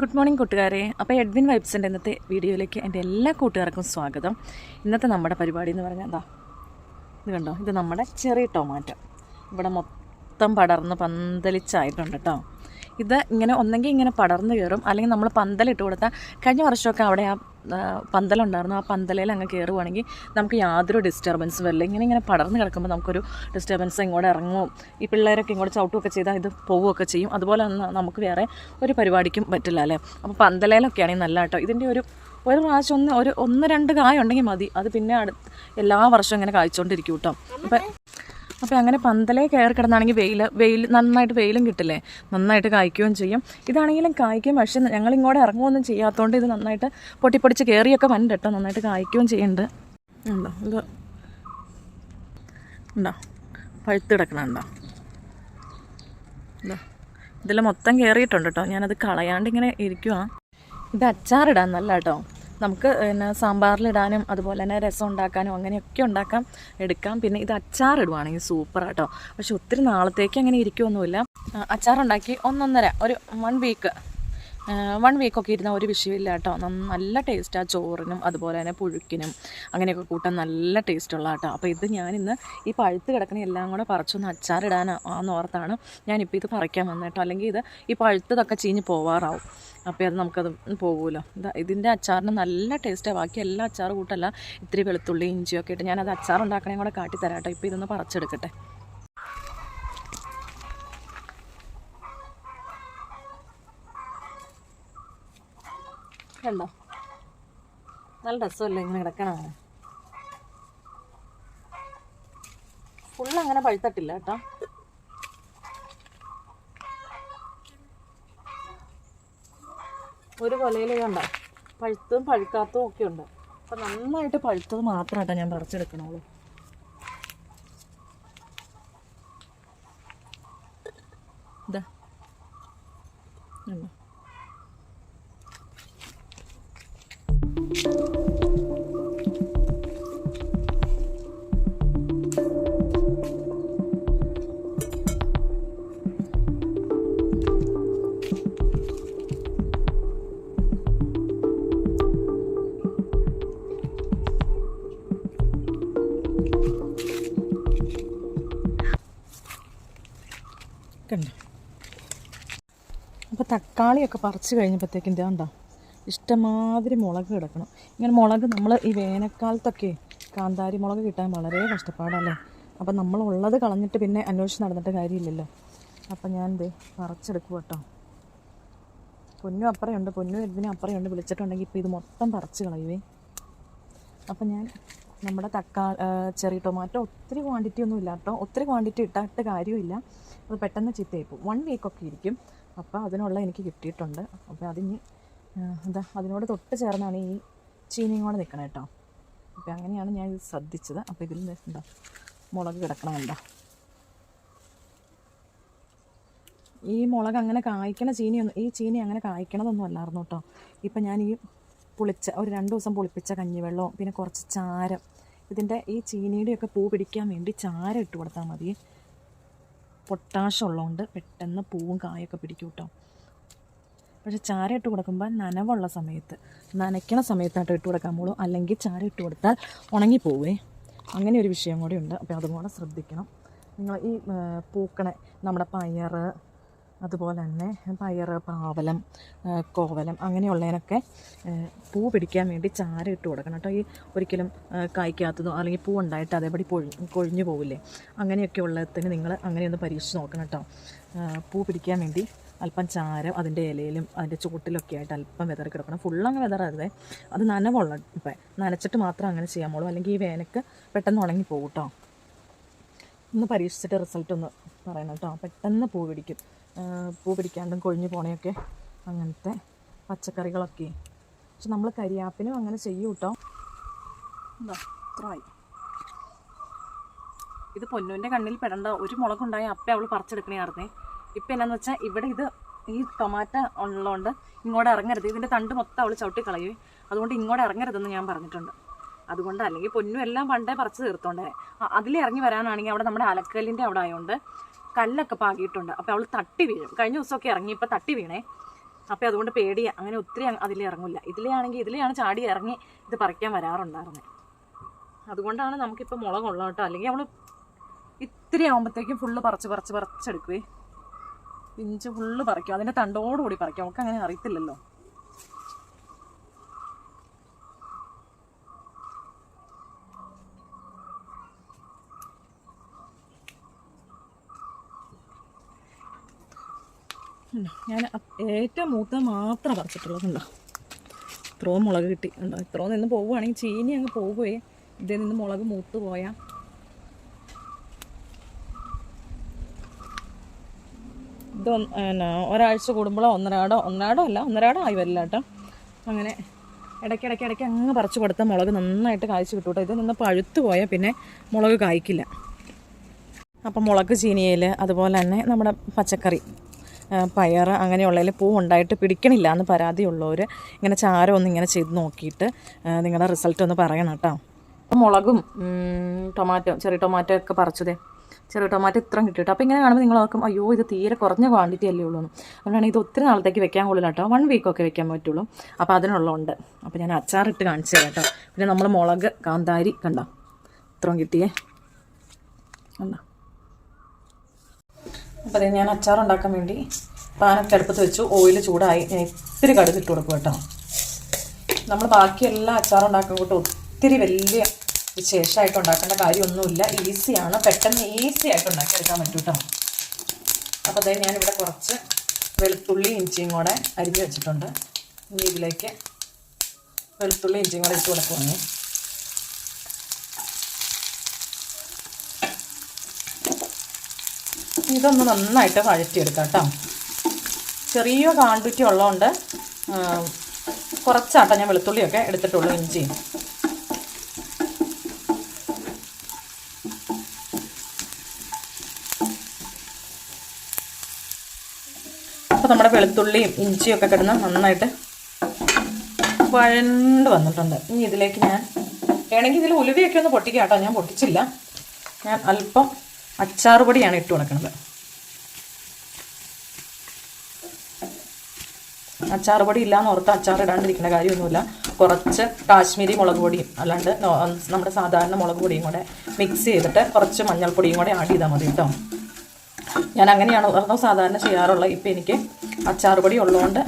Good morning കൂട്ടുകാരെ. അപ്പോൾ Edwin വൈബ്സിന്റെ ഇന്നത്തെ വീഡിയോയിലേക്ക് എന്റെ എല്ലാ കൂട്ടുകാർക്കും സ്വാഗതം. ഇന്നത്തെ നമ്മുടെ പരിപാടി എന്ന് പറഞ്ഞാൽ എന്താ ഇത് കണ്ടോ? ഇത് നമ്മുടെ ചെറിയ ടൊമാറ്റോ. ഇവിടെ മൊത്തം പടർന്ന് പന്തലിച്ചായിട്ടുണ്ട് കേട്ടോ ഇത് ഇങ്ങനെ ഒന്നെങ്കിൽ ഇങ്ങനെ പടർന്ന് കയറും അല്ലെങ്കിൽ നമ്മൾ പന്തലിട്ട് കൊടുത്താൽ കഴിഞ്ഞ വർഷമൊക്കെ അവിടെ ആ പന്തലുണ്ടായിരുന്നു. ആ പന്തലയിൽ അങ്ങ് കയറുവാണെങ്കിൽ നമുക്ക് യാതൊരു ഡിസ്റ്റർബൻസും വരില്ല. ഇങ്ങനെ ഇങ്ങനെ പടർന്ന് കിടക്കുമ്പോൾ നമുക്കൊരു ഡിസ്റ്റർബൻസ് ഇങ്ങോട്ട് ഇറങ്ങും. ഈ പിള്ളേരൊക്കെ ഇങ്ങോട്ട് ചവിട്ടുമൊക്കെ ചെയ്താൽ ഇത് പോവുകയൊക്കെ ചെയ്യും. അതുപോലെ തന്നെ നമുക്ക് വേറെ ഒരു പരിപാടിക്കും പറ്റില്ല അല്ലേ? അപ്പോൾ പന്തലയിലൊക്കെ ആണെങ്കിൽ നല്ല കേട്ടോ. ഇതിന്റെ ഒരു ഒരു പ്രാവശ്യം ഒന്ന് ഒരു ഒന്ന് രണ്ട് കായ ഉണ്ടെങ്കിൽ മതി. അത് പിന്നെ അടുത്ത് എല്ലാ വർഷവും ഇങ്ങനെ കായ്ച്ചുകൊണ്ടിരിക്കും കേട്ടോ. അപ്പം അപ്പോൾ അങ്ങനെ പന്തലേ കയറി കിടന്നാണെങ്കിൽ വെയിൽ വെയിൽ നന്നായിട്ട് വെയിലും കിട്ടില്ലേ? നന്നായിട്ട് കായ്ക്കുകയും ചെയ്യും. ഇതാണെങ്കിലും കായ്ക്കും പക്ഷേ ഞങ്ങളിങ്ങോട്ട് ഇറങ്ങുകയൊന്നും ചെയ്യാത്തതുകൊണ്ട് ഇത് നന്നായിട്ട് പൊട്ടിപ്പൊടിച്ച് കയറിയൊക്കെ വന്നിട്ട് കേട്ടോ. നന്നായിട്ട് കായ്ക്കുകയും ചെയ്യുന്നുണ്ട്. ഉണ്ടോ? ഇത് ഉണ്ടോ? പഴുത്ത് കിടക്കണുണ്ടോ ഇതാ. ഇതിൽ മൊത്തം കയറിയിട്ടുണ്ട് കേട്ടോ. ഞാനത് കളയാണ്ട് ഇങ്ങനെ ഇരിക്കുവാ. ഇത് അച്ചാറിടാൻ നല്ല കേട്ടോ. നമുക്ക് പിന്നെ സാമ്പാറിലിടാനും അതുപോലെ തന്നെ രസം ഉണ്ടാക്കാനും അങ്ങനെയൊക്കെ ഉണ്ടാക്കാം എടുക്കാം. പിന്നെ ഇത് അച്ചാറിടുവാണെങ്കിൽ സൂപ്പറാട്ടോ പക്ഷെ ഒത്തിരി നാളത്തേക്ക് അങ്ങനെ ഇരിക്കുമൊന്നുമില്ല അച്ചാറുണ്ടാക്കി ഒന്നൊന്നര ഒരു വൺ വീക്ക് വൺ വീക്കൊക്കെ ഇരുന്ന ഒരു വിഷയമില്ല കേട്ടോ. നല്ല നല്ല ടേസ്റ്റാണ് ചോറിനും അതുപോലെ തന്നെ പുഴുക്കിനും അങ്ങനെയൊക്കെ കൂട്ടാൻ നല്ല ടേസ്റ്റുള്ള കേട്ടോ. അപ്പോൾ ഇത് ഞാനിന്ന് ഈ പഴുത്ത് കിടക്കുന്ന എല്ലാം കൂടെ പറിച്ചൊന്ന് അച്ചാറിടാനാന്ന് ഓർത്താണ് ഞാനിപ്പോൾ ഇത് പറിക്കാൻ വന്നത് കേട്ടോ. അല്ലെങ്കിൽ ഇത് ഈ പഴുത്തതൊക്കെ ചീഞ്ഞ് പോവാറാവും. അപ്പോൾ അത് നമുക്കത് പോകുമല്ലോ ഇതാ ഇതിന്റെ അച്ചാറിന് നല്ല ടേസ്റ്റാണ് ബാക്കി എല്ലാ അച്ചാർ കൂട്ടല്ല. ഇത്തിരി വെളുത്തുള്ളി ഇഞ്ചിയൊക്കെ ഇട്ട് ഞാനത് അച്ചാർ കൂടെ കാട്ടിത്തരാം കേട്ടോ. ഇപ്പോൾ ഇതൊന്ന് പറിച്ചെടുക്കട്ടെ. കണ്ടോ? നല്ല രസമല്ലേ ഇങ്ങനെ കിടക്കണ ഫുള്ള് അങ്ങനെ പഴുത്തട്ടില്ല കേട്ടോ. ഒരു കൊലയിൽ കണ്ടോ? പഴുത്തും പഴുക്കാത്തതും ഒക്കെ ഉണ്ട്. അപ്പം നന്നായിട്ട് പഴുത്തത് മാത്രം കേട്ടോ ഞാൻ പറിച്ചെടുക്കണുള്ളൂ. ഇതാ കണ്ടോ അപ്പോൾ തക്കാളിയൊക്കെ പറിച്ച് കഴിഞ്ഞപ്പോഴത്തേക്കും ഇത് ഇഷ്ടമാതിരി മുളക് കിടക്കണം. ഇങ്ങനെ മുളക് നമ്മൾ ഈ വേനൽക്കാലത്തൊക്കെ കാന്താരി മുളക് കിട്ടാൻ വളരെ കഷ്ടപ്പാടല്ലേ? അപ്പം നമ്മളുള്ളത് കളഞ്ഞിട്ട് പിന്നെ അന്വേഷിച്ച് നടന്നിട്ട് കാര്യമില്ലല്ലോ. അപ്പം ഞാൻ ദേ പറിച്ചെടുക്കും കേട്ടോ. പൊന്നും അപ്പറയുണ്ട് പൊന്നും ഇതിനും അപ്പറയുണ്ട് വിളിച്ചിട്ടുണ്ടെങ്കിൽ ഇപ്പോൾ ഇത് മൊത്തം പറിച്ച് കളയുവേ. അപ്പം ഞാൻ നമ്മുടെ തക്കാ ചെറിയ ടൊമാറ്റോ ഒത്തിരി ക്വാണ്ടിറ്റി ഒന്നും ഇല്ല കേട്ടോ. ഒത്തിരി ക്വാണ്ടിറ്റി ഇട്ടിട്ട് കാര്യമില്ല. അത് പെട്ടെന്ന് ചിത്തയായിപ്പോൾ വൺ വീക്കൊക്കെ ഇരിക്കും. അപ്പോൾ അതിനുള്ള എനിക്ക് കിട്ടിയിട്ടുണ്ട്. അപ്പോൾ അതിന് എന്താ അതിനോട് തൊട്ട് ചേർന്നാണ് ഈ ചീനിയും കൂടെ നിൽക്കണം കേട്ടോ അപ്പോൾ അങ്ങനെയാണ് ഞാൻ ഇത് ശ്രദ്ധിച്ചത്. അപ്പോൾ ഇതിൽ എന്താ മുളക് കിടക്കണമല്ല ഈ മുളക് അങ്ങനെ കായ്ക്കണ ചീനിയൊന്നും ഈ ചീനി അങ്ങനെ കായ്ക്കണതൊന്നും അല്ലായിരുന്നു കേട്ടോ ഇപ്പം ഞാൻ ഈ പുളിച്ച ഒരു രണ്ട് ദിവസം പുളിപ്പിച്ച കഞ്ഞിവെള്ളവും പിന്നെ കുറച്ച് ചാരം ഇതിന്റെ ഈ ചീനിയുടെയൊക്കെ പൂ പിടിക്കാൻ വേണ്ടി ചാരം ഇട്ട് കൊടുത്താൽ മതി. പൊട്ടാഷ് ഉള്ളതുകൊണ്ട് പെട്ടെന്ന് പൂവും കായൊക്കെ പിടിക്കും കേട്ടോ പക്ഷെ ചാര ഇട്ട് കൊടുക്കുമ്പോൾ നനവുള്ള സമയത്ത് നനയ്ക്കണ സമയത്തായിട്ട് ഇട്ട് കൊടുക്കാൻ പോളൂ അല്ലെങ്കിൽ ചാര ഇട്ട് കൊടുത്താൽ ഉണങ്ങിപ്പോവേ. അങ്ങനെ ഒരു വിഷയം കൂടി ഉണ്ട്. അപ്പോൾ അതും കൂടെ ശ്രദ്ധിക്കണം. നിങ്ങൾ ഈ പൂക്കണ നമ്മുടെ പയർ അതുപോലെ തന്നെ പയർ പാവലം കോവലം അങ്ങനെയുള്ളതിനൊക്കെ പൂ പിടിക്കാൻ വേണ്ടി ചാരം ഇട്ട് കൊടുക്കണം കേട്ടോ. ഈ ഒരിക്കലും കായ്ക്കാത്തതോ അല്ലെങ്കിൽ പൂ ഉണ്ടായിട്ട് അതേപടി പൊഴി കൊഴിഞ്ഞു പോവില്ലേ? അങ്ങനെയൊക്കെ ഉള്ളതിന് നിങ്ങൾ അങ്ങനെയൊന്ന് പരീക്ഷിച്ച് നോക്കണം കേട്ടോ. പൂ പിടിക്കാൻ വേണ്ടി അല്പം ചാരം അതിന്റെ ഇലയിലും അതിന്റെ ചുവട്ടിലൊക്കെ ആയിട്ട് അല്പം വിതറി കിടക്കണം. ഫുള്ളങ്ങ് വിതറരുതേ. അത് നനവുള്ള ഇപ്പം നനച്ചിട്ട് മാത്രം അങ്ങനെ ചെയ്യാൻ അല്ലെങ്കിൽ ഈ വേനക്ക് പെട്ടെന്ന് ഉണങ്ങി പോകും കേട്ടോ. ഒന്ന് പരീക്ഷിച്ചിട്ട് റിസൾട്ട് ഒന്ന് പറയണം കേട്ടോ. പെട്ടെന്ന് പൂ പിടിക്കും. പൂ പിടിക്കാണ്ടും കൊഴിഞ്ഞു പോണയൊക്കെ അങ്ങനത്തെ പച്ചക്കറികളൊക്കെ. പക്ഷെ നമ്മൾ കരിയാപ്പിനും അങ്ങനെ ചെയ്യും കേട്ടോ. ഇത്രയായി ഇത് പൊന്നുവിന്റെ കണ്ണിൽ പെടേണ്ട ഒരു മുളകുണ്ടായി അപ്പേ അവൾ പറിച്ചെടുക്കണേർന്നേ ഇപ്പം എന്നാന്ന് വെച്ചാൽ ഇവിടെ ഇത് ഈ ടൊമാറ്റോ ഉള്ളതുകൊണ്ട് ഇങ്ങോട്ട് ഇറങ്ങരുത്. ഇതിന്റെ തണ്ട് മൊത്തം അവൾ ചവിട്ടി കളയുവേ അതുകൊണ്ട് ഇങ്ങോട്ട് ഇറങ്ങരുതെന്ന് ഞാൻ പറഞ്ഞിട്ടുണ്ട്. അതുകൊണ്ട് അല്ലെങ്കിൽ പൊന്നും എല്ലാം പണ്ടേ പറിച്ചു തീർത്തോണ്ടേ. അതിലിറങ്ങി വരാനാണെങ്കിൽ അവിടെ നമ്മുടെ അലക്കലിന്റെ അവിടെ ആയതുകൊണ്ട് കല്ലൊക്കെ പാകിയിട്ടുണ്ട്. അപ്പോൾ അവൾ തട്ടി വീഴും. കഴിഞ്ഞ ദിവസമൊക്കെ ഇറങ്ങി ഇപ്പോൾ തട്ടി വീണേ. അപ്പോൾ അതുകൊണ്ട് പേടിയ അങ്ങനെ ഒത്തിരി അതിൽ ഇറങ്ങില്ല ഇതിലെയാണെങ്കിൽ ഇതിലെയാണ് ചാടി ഇറങ്ങി ഇത് പറിക്കാൻ വരാറുണ്ടായിരുന്നത് അതുകൊണ്ടാണ് നമുക്കിപ്പോൾ മുളകുള്ള കേട്ടോ. അല്ലെങ്കിൽ നമ്മൾ ഇത്തിരി ആകുമ്പോഴത്തേക്കും ഫുള്ള് പറിച്ച് പറിച്ച് പറിച്ചെടുക്കുവേ. ഇഞ്ച് ഫുള്ള് പറിക്കും. അതിന്റെ തണ്ടോടുകൂടി പറിക്കും. അവൾക്ക് അങ്ങനെ അറിയത്തില്ലല്ലോ. ഞാൻ ഏറ്റവും മൂത്ത മാത്രം പറിച്ചിട്ടുള്ളതുണ്ടോ ഇത്രയും മുളക് കിട്ടി. ഉണ്ടോ ഇത്രയും നിന്ന് പോവുകയാണെങ്കിൽ ചീനി അങ്ങ് പോകുകയെ ഇതിൽ നിന്ന് മുളക് മൂത്ത് പോയാൽ ഇത് എന്നാ ഒരാഴ്ച കൂടുമ്പോഴോ ഒന്നരാടോ ഒന്നരാടോ അല്ല ഒന്നരാടോ ആയി വരില്ല കേട്ടോ. അങ്ങനെ ഇടയ്ക്കിടയ്ക്ക് ഇടയ്ക്ക് അങ്ങ് പറിച്ചു കൊടുത്ത മുളക് നന്നായിട്ട് കായ്ച്ചു കിട്ടും കേട്ടോ. ഇത് നിന്ന് പഴുത്തു പോയാൽ പിന്നെ മുളക് കായ്ക്കില്ല. അപ്പം മുളക് ചീനിയിൽ അതുപോലെ തന്നെ നമ്മുടെ പച്ചക്കറി. പയർ അങ്ങനെയുള്ളതിൽ പൂ ഉണ്ടായിട്ട് പിടിക്കണില്ല എന്ന് പരാതിയുള്ളവർ ഇങ്ങനെ ചാരം ഒന്ന് ഇങ്ങനെ ചെയ്ത് നോക്കിയിട്ട് നിങ്ങളുടെ റിസൾട്ട് ഒന്ന് പറയണം കേട്ടോ. മുളകും ടൊമാറ്റോ ചെറിയ ടൊമാറ്റോ ഒക്കെ പറിച്ചതേ. ചെറിയ ടൊമാറ്റോ ഇത്രയും കിട്ടിയിട്ട്. അപ്പോൾ ഇങ്ങനെ കാണുമ്പോൾ നിങ്ങൾ നോക്കും അയ്യോ ഇത് തീരെ കുറഞ്ഞ ക്വാണ്ടിറ്റി അല്ലേ ഉള്ളൂ അതുകൊണ്ടാണ് ഇത് ഒത്തിരി നാളത്തേക്ക് വെക്കാൻ കൊള്ളില്ല കേട്ടോ. വൺ വീക്കൊക്കെ വെക്കാൻ പറ്റുള്ളൂ. അപ്പോൾ അതിനുള്ളതുണ്ട്. അപ്പോൾ ഞാൻ അച്ചാറിട്ട് കാണിച്ചു തരാം കേട്ടോ. പിന്നെ നമ്മൾ മുളക് കാന്താരി കണ്ടോ? ഇത്രയും കിട്ടിയേ. കണ്ടോ? അപ്പോൾ അതേ ഞാൻ അച്ചാർ ഉണ്ടാക്കാൻ വേണ്ടി പാനൊക്കെ അടുപ്പത്ത് വെച്ചു. ഓയിൽ ചൂടായി. ഞാൻ ഇത്തിരി കടുക് ഇട്ട് കൊടുക്കും കേട്ടോ. നമ്മൾ ബാക്കി അച്ചാറും ഉണ്ടാക്കാൻ കൂട്ട് ഒത്തിരി വലിയ വിശേഷമായിട്ട് ഉണ്ടാക്കേണ്ട കാര്യമൊന്നുമില്ല. ഈസിയാണ്. പെട്ടെന്ന് ഈസി ആയിട്ട് ഉണ്ടാക്കിയെടുക്കാൻ പറ്റും കേട്ടോ. അപ്പോൾ അതായത് ഞാനിവിടെ കുറച്ച് വെളുത്തുള്ളി ഇഞ്ചിയും കൂടെ അരിഞ്ഞ് വെച്ചിട്ടുണ്ട്. ഇനി ഇതിലേക്ക് വെളുത്തുള്ളി ഇഞ്ചിയും കൂടെ ഇട്ട് കൊടുക്കുവാണ്. ഇതൊന്ന് നന്നായിട്ട് വഴറ്റിയെടുക്കാം കേട്ടോ ചെറിയ ക്വാണ്ടിറ്റി ഉള്ളതുകൊണ്ട് കുറച്ചാട്ടോ ഞാൻ വെളുത്തുള്ളിയൊക്കെ എടുത്തിട്ടുള്ളൂ ഇഞ്ചി. അപ്പോൾ നമ്മുടെ വെളുത്തുള്ളിയും ഇഞ്ചിയൊക്കെ കിടന്ന് നന്നായിട്ട് വഴണ്ട് വന്നിട്ടുണ്ട്. ഇനി ഇതിലേക്ക് ഞാൻ വേണമെങ്കിൽ ഇതിൽ ഉലുവയൊക്കെ ഒന്ന് പൊട്ടിക്കാം കേട്ടോ. ഞാൻ പൊട്ടിച്ചില്ല. ഞാൻ അല്പം അച്ചാറ് പൊടിയാണ് ഇട്ട് കൊടുക്കുന്നത്. അച്ചാറ് പൊടി ഇല്ലാന്ന് ഓർത്ത് അച്ചാർ ഇടാണ്ടിരിക്കേണ്ട കാര്യമൊന്നുമില്ല. കുറച്ച് കാശ്മീരി മുളക് പൊടിയും അല്ലാണ്ട് നമ്മുടെ സാധാരണ മുളക് പൊടിയും കൂടെ മിക്സ് ചെയ്തിട്ട് കുറച്ച് മഞ്ഞൾപ്പൊടിയും കൂടെ ആഡ് ചെയ്താൽ മതി കേട്ടോ. ഞാൻ അങ്ങനെയാണ് ഓർത്തോ സാധാരണ ചെയ്യാറുള്ളത്. ഇപ്പം എനിക്ക് അച്ചാറ് പൊടി ഉള്ളതുകൊണ്ട്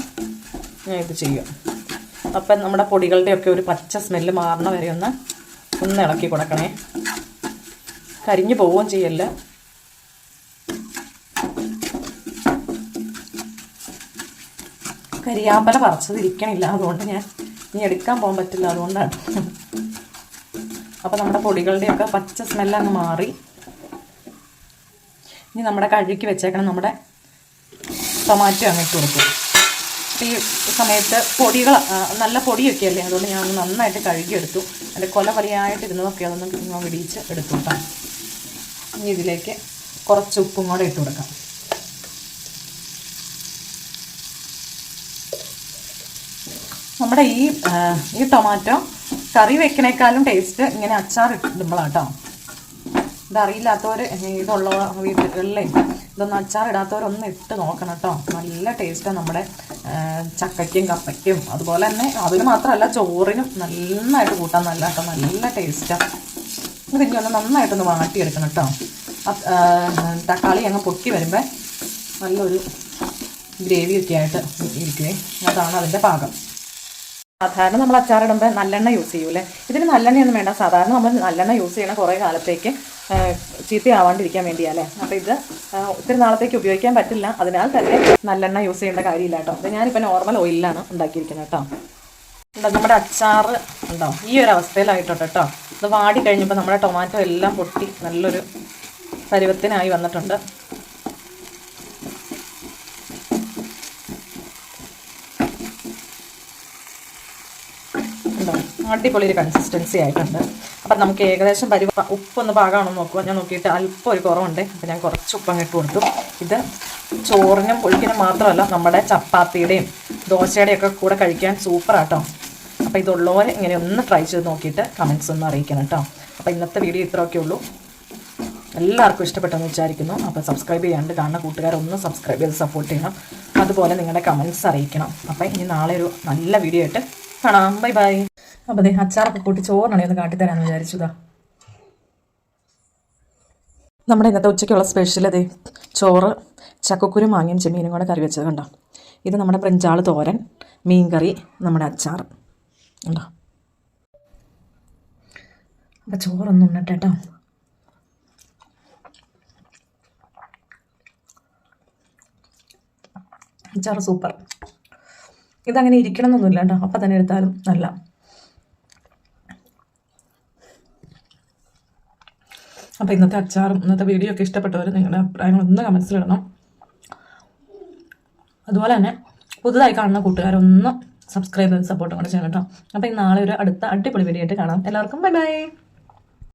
ഞാൻ ഇത് ചെയ്യും. അപ്പം നമ്മുടെ പൊടികളുടെയൊക്കെ ഒരു പച്ച സ്മെല്ല് മാറണ വരെ ഒന്ന് ഒന്ന് ഇളക്കി കൊടുക്കണേ. കരിഞ്ഞു പോവുകയും ചെയ്യല്ല. കരിയാമ്പല പറിച്ചത് ഇരിക്കണില്ല. അതുകൊണ്ട് ഞാൻ ഇനി എടുക്കാൻ പോകാൻ പറ്റില്ല. അതുകൊണ്ടാണ്. അപ്പോൾ നമ്മുടെ പൊടികളുടെയൊക്കെ പച്ച സ്മെല്ല് അങ്ങ് മാറി. ഇനി നമ്മുടെ കഴുകി വെച്ചേക്കണം നമ്മുടെ ടൊമാറ്റോ അങ്ങ് ഇട്ട് കൊടുക്കും ഈ സമയത്ത് പൊടികൾ നല്ല പൊടിയൊക്കെ അല്ലേ അതുകൊണ്ട് ഞാൻ നന്നായിട്ട് കഴുകിയെടുത്തു. അതിന്റെ കൊല കൊലയായിട്ട് ഇരുന്നതൊക്കെ അതൊന്നും ഇടിച്ച് എടുത്തു കേട്ടോ. ഇനി ഇതിലേക്ക് കുറച്ച് ഉപ്പും കൂടെ ഇട്ട് കൊടുക്കാം. നമ്മുടെ ഈ ഈ ടൊമാറ്റോ കറി വെക്കണേക്കാളും ടേസ്റ്റ് ഇങ്ങനെ അച്ചാർ ഇടുമ്പോഴാട്ടോ ഇതറിയില്ലാത്തവർ ഇതുള്ള വീടുകളിലെ ഇതൊന്നും അച്ചാർ ഇടാത്തവരൊന്നും ഇട്ട് നോക്കണം കേട്ടോ നല്ല ടേസ്റ്റാണ് നമ്മുടെ ചക്കയ്ക്കും കപ്പയ്ക്കും. അതുപോലെ തന്നെ അതിന് മാത്രമല്ല ചോറിനും നന്നായിട്ട് കൂട്ടാൻ നല്ല കേട്ടോ നല്ല ടേസ്റ്റാണ് ഇത് ഇനി ഒന്ന് നന്നായിട്ടൊന്ന് വാട്ടിയെടുക്കണം കേട്ടോ. തക്കാളി അങ്ങ് പൊട്ടി വരുമ്പോൾ നല്ലൊരു ഗ്രേവി ഒക്കെ ആയിട്ട് ഇരിക്കുവേ. അതാണ് അതിന്റെ പാകം. സാധാരണ നമ്മൾ അച്ചാറിടുമ്പോൾ നല്ലെണ്ണ യൂസ് ചെയ്യൂലേ ഇതിന് നല്ലെണ്ണയൊന്നും വേണ്ട. സാധാരണ നമ്മൾ നല്ലെണ്ണ യൂസ് ചെയ്യണ കുറേ കാലത്തേക്ക് ചീത്തയാവാണ്ടിരിക്കാൻ വേണ്ടിയാലേ അപ്പോൾ ഇത് ഒത്തിരി നാളത്തേക്ക് ഉപയോഗിക്കാൻ പറ്റില്ല. അതിനാൽ തന്നെ നല്ലെണ്ണ യൂസ് ചെയ്യേണ്ട കാര്യമില്ല കേട്ടോ. അത് ഞാനിപ്പോൾ നോർമൽ ഓയിലാണ് ഉണ്ടാക്കിയിരിക്കുന്നത് കേട്ടോ. നമ്മുടെ അച്ചാറ് ഉണ്ടോ? ഈ ഒരു അവസ്ഥയിലായിട്ടുണ്ട് കേട്ടോ. ഇത് വാടി കഴിഞ്ഞപ്പോൾ നമ്മുടെ ടൊമാറ്റോ എല്ലാം പൊട്ടി. നല്ലൊരു പരുവത്തിനായി വന്നിട്ടുണ്ട്. അടിപൊളി ഒരു കൺസിസ്റ്റൻസി ആയിട്ടുണ്ട്. അപ്പം നമുക്ക് ഏകദേശം പരിവ ഉപ്പൊന്ന് പാകമാണോ നോക്കുക ഞാൻ നോക്കിയിട്ട് അല്പം ഒരു കുറവുണ്ട്. അപ്പം ഞാൻ കുറച്ച് ഉപ്പങ്ങ് ഇട്ട് കൊടുത്തു. ഇത് ചോറിനും പൊളിക്കിനും മാത്രമല്ല നമ്മുടെ ചപ്പാത്തിയുടെയും ദോശയുടെയും ഒക്കെ കൂടെ കഴിക്കാൻ സൂപ്പറാട്ടോ അപ്പോൾ ഇതുള്ളവർ ഇങ്ങനെ ഒന്ന് ട്രൈ ചെയ്ത് നോക്കിയിട്ട് കമൻസ് ഒന്ന് അറിയിക്കണം കേട്ടോ അപ്പോൾ ഇന്നത്തെ വീഡിയോ ഇത്രയൊക്കെ ഉള്ളൂ. എല്ലാവർക്കും ഇഷ്ടപ്പെട്ടെന്ന് വിചാരിക്കുന്നു. അപ്പോൾ സബ്സ്ക്രൈബ് ചെയ്യാണ്ട് കാണുന്ന കൂട്ടുകാരൊന്ന് സബ്സ്ക്രൈബ് ചെയ്ത് സപ്പോർട്ട് ചെയ്യണം. അതുപോലെ നിങ്ങളുടെ കമൻസ് അറിയിക്കണം. അപ്പോൾ ഇനി നാളെ ഒരു നല്ല വീഡിയോ ആയിട്ട് കാണാം. ബൈ ബൈ അപ്പോൾ അതെ അച്ചാറൊക്കെ കൂട്ടി ചോറിനാണെ ഒന്ന് കാട്ടിത്തരാമെന്ന് വിചാരിച്ചതാ. നമ്മുടെ ഇന്നത്തെ ഉച്ചയ്ക്കുള്ള സ്പെഷ്യൽ അതെ ചോറ് ചക്കക്കുരു മാങ്ങയും ചെമ്മീനും കൂടെ കറി വെച്ചത് കണ്ടോ? ഇത് നമ്മുടെ ബ്രഞ്ചാൾ തോരൻ മീൻകറി നമ്മുടെ അച്ചാർ ഉണ്ടോ? അപ്പം ചോറൊന്നും ഉണ്ണട്ടെ കേട്ടോ അച്ചാറ് സൂപ്പർ. ഇതങ്ങനെ ഇരിക്കണം എന്നൊന്നുമില്ല കേട്ടോ അപ്പം തന്നെ എടുത്താലും നല്ല. അപ്പോൾ ഇന്നത്തെ അച്ചാറും ഇന്നത്തെ വീഡിയോ ഒക്കെ ഇഷ്ടപ്പെട്ടവർ നിങ്ങളുടെ അഭിപ്രായങ്ങൾ ഒന്ന് കമൻസിലിടണം അതുപോലെ തന്നെ പുതുതായി കാണുന്ന കൂട്ടുകാരൊന്ന് സബ്സ്ക്രൈബ് സപ്പോർട്ടും കൂടെ ചെയ്യണം കേട്ടോ അപ്പോൾ നാളെ ഒരു അടുത്ത അടിപൊളി വീഡിയോ ആയിട്ട് കാണാം. എല്ലാവർക്കും ബൈ ബൈ